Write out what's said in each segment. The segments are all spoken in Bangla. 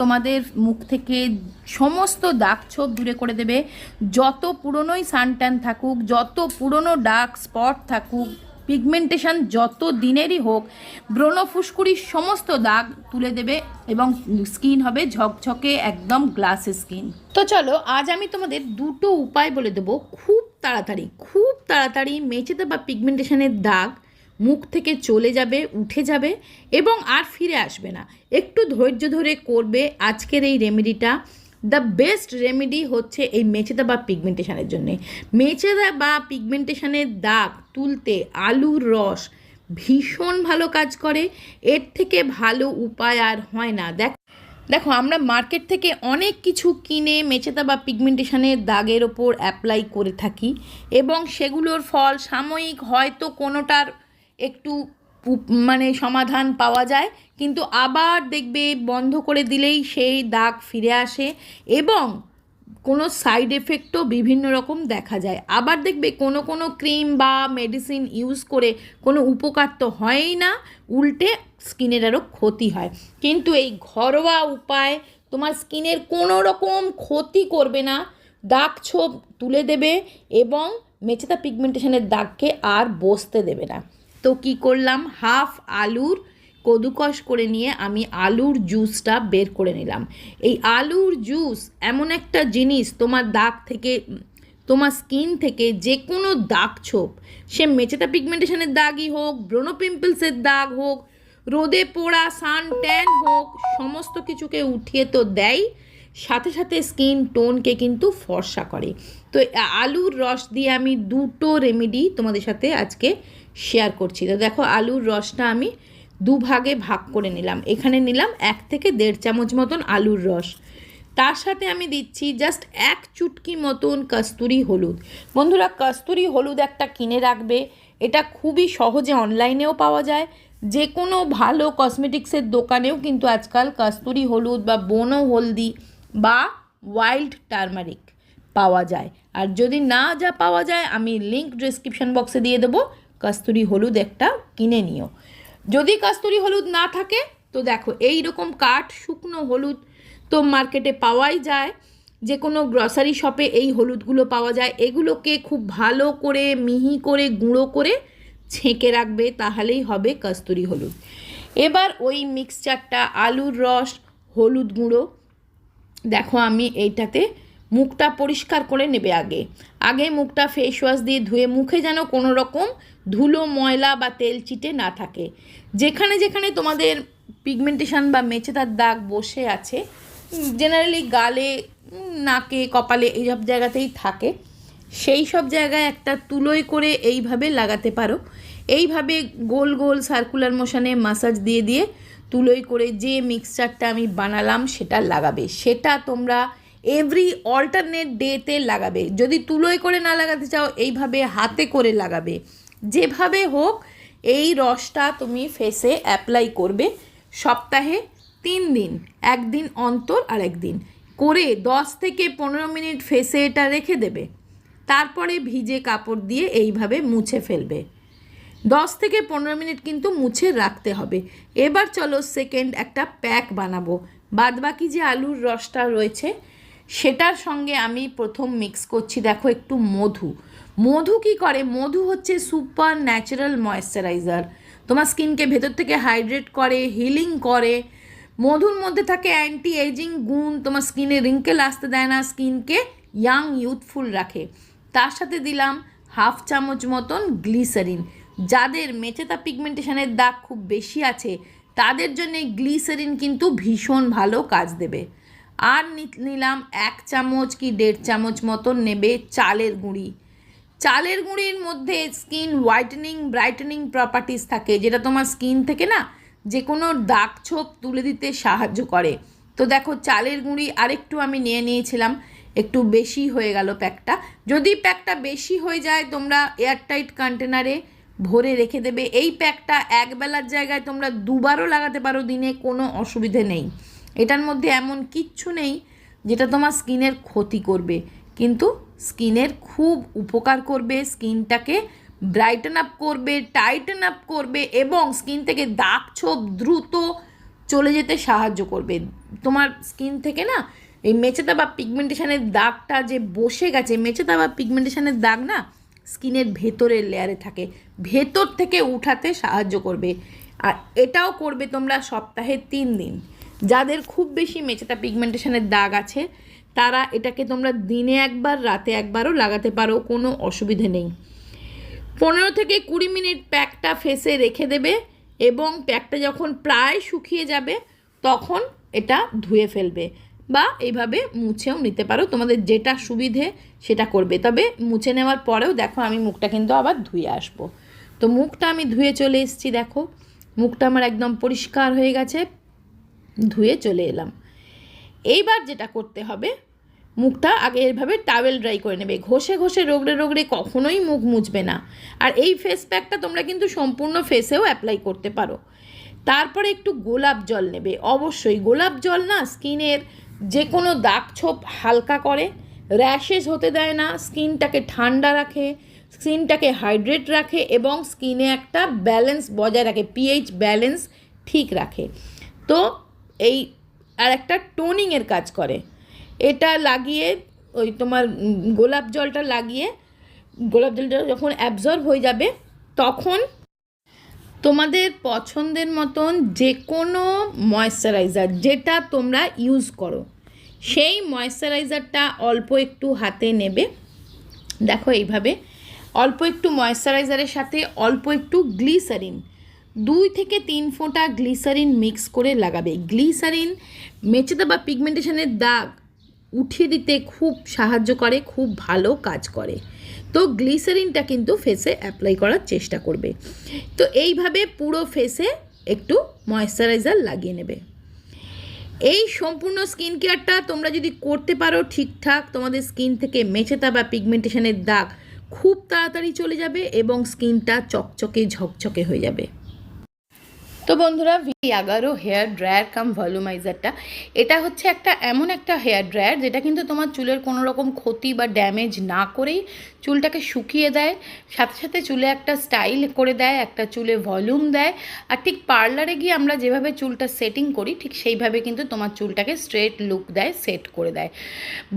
তোমাদের মুখ থেকে সমস্ত দাগ ছোপ দূরে করে দেবে। যত পুরনোই সানট্যান থাকুক, যত পুরনো ডার্ক স্পট থাকুক পিগমেন্টেশন যত দিনেরই হোক, ব্রণ ফুসকুড়ির সমস্ত দাগ তুলে দেবে এবং স্কিন হবে ঝকঝকে একদম গ্লাস স্কিন তো চলো, আজ আমি তোমাদের দুটো উপায় বলে দেবো। খুব তাড়াতাড়ি খুব তাড়াতাড়ি মেচেতে বা পিগমেন্টেশনের দাগ মুখ থেকে চলে যাবে, উঠে যাবে এবং আর ফিরে আসবে না। একটু ধৈর্য ধরে করবে আজকের এই রেমেডিটা। দ্য বেস্ট রেমেডি হচ্ছে এই মেচেদা বা পিগমেন্টেশনের জন্যে। মেচেদা বা পিগমেন্টেশনের দাগ তুলতে আলুর রস ভীষণ ভালো কাজ করে। এর থেকে ভালো উপায় আর হয় না। দেখ, দেখো, আমরা মার্কেট থেকে অনেক কিছু কিনে মেচেতা বা পিগমেন্টেশনের দাগের ওপর অ্যাপ্লাই করে থাকি এবং সেগুলোর ফল সাময়িক হয়তো কোনোটার একটু মানে সমাধান পাওয়া যায়, কিন্তু আবার দেখবে বন্ধ করে দিলেই সেই দাগ ফিরে আসে এবং কোনো সাইড এফেক্টও বিভিন্ন রকম দেখা যায়। আবার দেখবে কোনো কোনো ক্রিম বা মেডিসিন ইউজ করে কোনো উপকার তো হয়ই না, উল্টে স্কিনের আরও ক্ষতি হয়। কিন্তু এই ঘরোয়া উপায় তোমার স্কিনের কোনো রকম ক্ষতি করবে না, দাগ ছোপ তুলে দেবে এবং মেচেতা পিগমেন্টেশনের দাগকে আর বসতে দেবে না। তো কি করলাম? হাফ আলুর কদুকস করে নিয়ে আমি আলুর জুসটা বের করে নিলাম। এই আলুর জুস এমন একটা জিনিস তোমার দাগ থেকে, তোমার স্কিন থেকে যে কোনো দাগ ছোপ, সে মেচেতা পিগমেন্টেশনের দাগই হোক, ব্রোনো পিম্পলসের দাগ হোক, রোদে পোড়া সান ট্যান হোক, সমস্ত কিছুকে উঠিয়ে তো দেয়, সাথে সাথে স্কিন টোনকে কিন্তু ফর্সা করে। তো আলুর রস দিয়ে আমি দুটো রেমেডি তোমাদের সাথে আজকে শেয়ার করছি। তো দেখো, আলুর রসটা আমি দুভাগে ভাগ করে নিলাম। এখানে নিলাম এক থেকে দেড় চামচ মতন আলুর রস। তার সাথে আমি দিচ্ছি জাস্ট এক চুটকি মতন কস্তুরি হলুদ। বন্ধুরা, কস্তুরি হলুদ একটা কিনে রাখবে। এটা খুবই সহজে অনলাইনেও পাওয়া যায়। যে কোনো ভালো কসমেটিক্সের দোকানেও কিন্তু আজকাল কস্তুরি হলুদ বা বনো হলদি বা ওয়াইল্ড টার্মারিক পাওয়া যায়। আর যদি না যা পাওয়া যায়, আমি লিঙ্ক ডিসক্রিপশন বক্সে দিয়ে দেবো। কস্তুরি হলুদ একটা কিনে নিও। যদি কস্তুরি হলুদ না থাকে, তো দেখো এই রকম কাঠ, শুকনো হলুদ তো মার্কেটে পাওয়াই যায়। যে কোনো গ্রসারি শপে এই হলুদগুলো পাওয়া যায়। এগুলোকে খুব ভালো করে, মিহি করে, গুঁড়ো করে ছেঁকে রাখবে, তাহলেই হবে কস্তুরি হলুদ। এবার ওই মিক্সচারটা, আলুর রস, হলুদ গুঁড়ো। দেখো, আমি এইটাতে মুখটা পরিষ্কার করে নেবে আগে। আগে মুখটা ফেস ওয়াশ দিয়ে ধুয়ে মুখে যেন কোনো রকম ধুলো, ময়লা বা তেল চিটে না থাকে। যেখানে যেখানে তোমাদের পিগমেন্টেশন বা মেচেদার দাগ বসে আছে জেনারেলি গালে নাকে, কপালে এইসব জায়গাতেই থাকে। সেই সব জায়গায় একটা তুলোয় করে এইভাবে লাগাতে পারো। এইভাবে গোল গোল সার্কুলার মোশনে মাসাজ দিয়ে দিয়ে তুলোয় করে যে মিক্সচারটা আমি বানালাম সেটা লাগাবে। সেটা তোমরা এভরি অল্টারনেট ডেতে লাগাবে। যদি তুলোয় করে না লাগাতে চাও, এইভাবে হাতে করে লাগাবে। যেভাবে হোক, এই রসটা তুমি ফেসে অ্যাপ্লাই করবে সপ্তাহে তিন দিন, একদিন অন্তর আর একদিন। করে দশ থেকে পনেরো মিনিট ফেসে এটা রেখে দেবে। তারপরে ভিজে কাপড় দিয়ে এইভাবে মুছে ফেলবে। দশ থেকে পনেরো মিনিট কিন্তু মুছে রাখতে হবে। এবার চলো সেকেন্ড একটা প্যাক বানাবো। বাদবাকি যে আলুর রসটা রয়েছে, সেটার সঙ্গে আমি প্রথম মিক্স করছি। দেখো একটু মধু। মধু কি করে? মধু হচ্ছে সুপার ন্যাচারাল ময়েশ্চারাইজার তোমার স্কিনকে ভেতর থেকে হাইড্রেট করে হিলিং করে। মধুর মধ্যে থাকে অ্যান্টি এজিং গুণ। তোমার স্কিনে রিঙ্কেল আসতে দেয় না স্কিনকে ইয়াং ইউথফুল রাখে। তার সাথে দিলাম হাফ চামচ মতন গ্লিসারিন যাদের মেচেতা পিগমেন্টেশনের দাগ খুব বেশি আছে, তাদের জন্য গ্লিসারিন কিন্তু ভীষণ ভালো কাজ দেবে। আর নিলাম এক চামচ কি দেড় চামচ মতন নেবে চালের গুঁড়ি। চালের গুঁড়ির মধ্যে স্কিন হোয়াইটেনিং, ব্রাইটেনিং প্রপার্টিস থাকে, যেটা তোমার স্কিন থেকে না যে কোনো দাগ ছোপ তুলে দিতে সাহায্য করে। তো দেখো, চালের গুঁড়ি আরেকটু আমি নিয়ে নিয়েছিলাম, একটু বেশি হয়ে গেল প্যাকটা। যদি প্যাকটা বেশি হয়ে যায়, তোমরা এয়ারটাইট কন্টেনারে ভরে রেখে দেবে। এই প্যাকটা এক বেলার জায়গায় তোমরা দুবারও লাগাতে পারো, দিনে কোনো অসুবিধে নেই। এটার মধ্যে এমন কিচ্ছু নেই, যেটা তোমার স্কিনের ক্ষতি করবে। কিন্তু স্কিনের খুব উপকার করবে, স্কিনটাকে ব্রাইটেন আপ করবে, টাইটেন আপ করবে এবং স্কিন থেকে দাগ ছোপ দ্রুত চলে যেতে সাহায্য করবে। তোমার স্কিন থেকে না, এই মেচেতা বা পিগমেন্টেশনের দাগটা যে বসে গেছে, মেচেতা বা পিগমেন্টেশনের দাগ না স্কিনের ভেতরের লেয়ারে থাকে। ভেতর থেকে উঠাতে সাহায্য করবে। আর এটাও করবে তোমরা সপ্তাহে তিন দিন। যাদের খুব বেশি মেচেতা, পিগমেন্টেশনের দাগ আছে তারা এটাকে তোমরা দিনে একবার, রাতে একবারও লাগাতে পারো, কোনো অসুবিধে নেই। পনেরো থেকে কুড়ি মিনিট প্যাকটা ফেসে রেখে দেবে এবং প্যাকটা যখন প্রায় শুকিয়ে যাবে, তখন এটা ধুয়ে ফেলবে বা এইভাবে মুছেও নিতে পারো। তোমাদের যেটা সুবিধে সেটা করবে। তবে মুছে নেওয়ার পরেও দেখো আমি মুখটা কিন্তু আবার ধুয়ে আসব। তো মুখটা আমি ধুয়ে চলে এসেছি, দেখো। মুখটা আমার একদম পরিষ্কার হয়ে গেছে, ধুয়ে চলে এলাম। এইবার যেটা করতে হবে, মুখটা আগে এভাবে টাওয়েল ড্রাই করে নেবে। ঘষে ঘষে, রোগড়ে রোগড়ে কখনোই মুখ মুছবে না। আর এই ফেস প্যাকটা তোমরা কিন্তু সম্পূর্ণ ফেসেও অ্যাপ্লাই করতে পারো। তারপরে একটু গোলাপ জল নেবে। অবশ্যই গোলাপ জল না স্কিনের যে কোনো দাগ ছোপ হালকা করে র্যাশেস হতে দেয় না, স্কিনটাকে ঠান্ডা রাখে, স্কিনটাকে হাইড্রেট রাখে এবং স্কিনে একটা ব্যালেন্স বজায় রাখে পিএইচ ব্যালেন্স ঠিক রাখে। তো এই আর একটা টোনিংয়ের কাজ করে। এটা লাগিয়ে, ওই তোমার গোলাপ জলটা লাগিয়ে, গোলাপ জলটা যখন অ্যাবজর্ব হয়ে যাবে, তখন তোমাদের পছন্দের মতন যে কোনো ময়শ্চারাইজার যেটা তোমরা ইউজ করো। সেই ময়শ্চারাইজারটা অল্প একটু হাতে নেবে। দেখো এইভাবে। অল্প একটু ময়শ্চারাইজারের সাথে অল্প একটু গ্লিসারিন দুই থেকে তিন ফোঁটা গ্লিসারিন মিক্স করে লাগাবে। গ্লিসারিন মেচেতে বা পিগমেন্টেশনের দাগ উঠিয়ে দিতে খুব সাহায্য করে, খুব ভালো কাজ করে। তো গ্লিসারিনটা কিন্তু ফেসে অ্যাপ্লাই করার চেষ্টা করবে। তো এইভাবে পুরো ফেসে একটু ময়শ্চারাইজার লাগিয়ে নেবে। এই সম্পূর্ণ স্কিন কেয়ারটা তোমরা যদি করতে পারো ঠিকঠাক, তোমাদের স্কিন থেকে মেচেতা বা পিগমেন্টেশনের দাগ খুব তাড়াতাড়ি চলে যাবে এবং স্কিনটা চকচকে ঝকঝকে হয়ে যাবে। তো বন্ধুরা এগারো হেয়ার ড্রায়ার কাম ভলিউমাইজারটা এটা হচ্ছে একটা এমন একটা হেয়ার ড্রায়ার যেটা কিন্তু তোমার চুলের কোনো রকম ক্ষতি বা ড্যামেজ না করেই চুলটাকে শুকিয়ে দেয়, সাথে সাথে চুলে একটা স্টাইল করে দেয়, একটা চুলে ভলিউম দেয়। আর ঠিক পার্লারে গিয়ে আমরা যেভাবে চুলটা সেটিং করি, ঠিক সেইভাবে কিন্তু তোমার চুলটাকে স্ট্রেট লুক দেয়, সেট করে দেয়।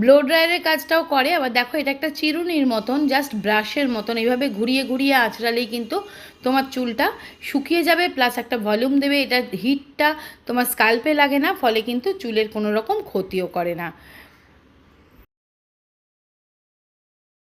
ব্লো ড্রায়ারের কাজটাও করে, আবার দেখো এটা একটা চিরুনির মতন, জাস্ট ব্রাশের মতন এইভাবে ঘুরিয়ে ঘুরিয়ে আঁচড়ালেই কিন্তু তোমার চুলটা শুকিয়ে যাবে, প্লাস একটা ভলিউম দেবে, এটা হিটটা তোমার স্কাল্পে লাগে না, ফলে কিন্তু চুলের কোনো রকম ক্ষতিও করে না।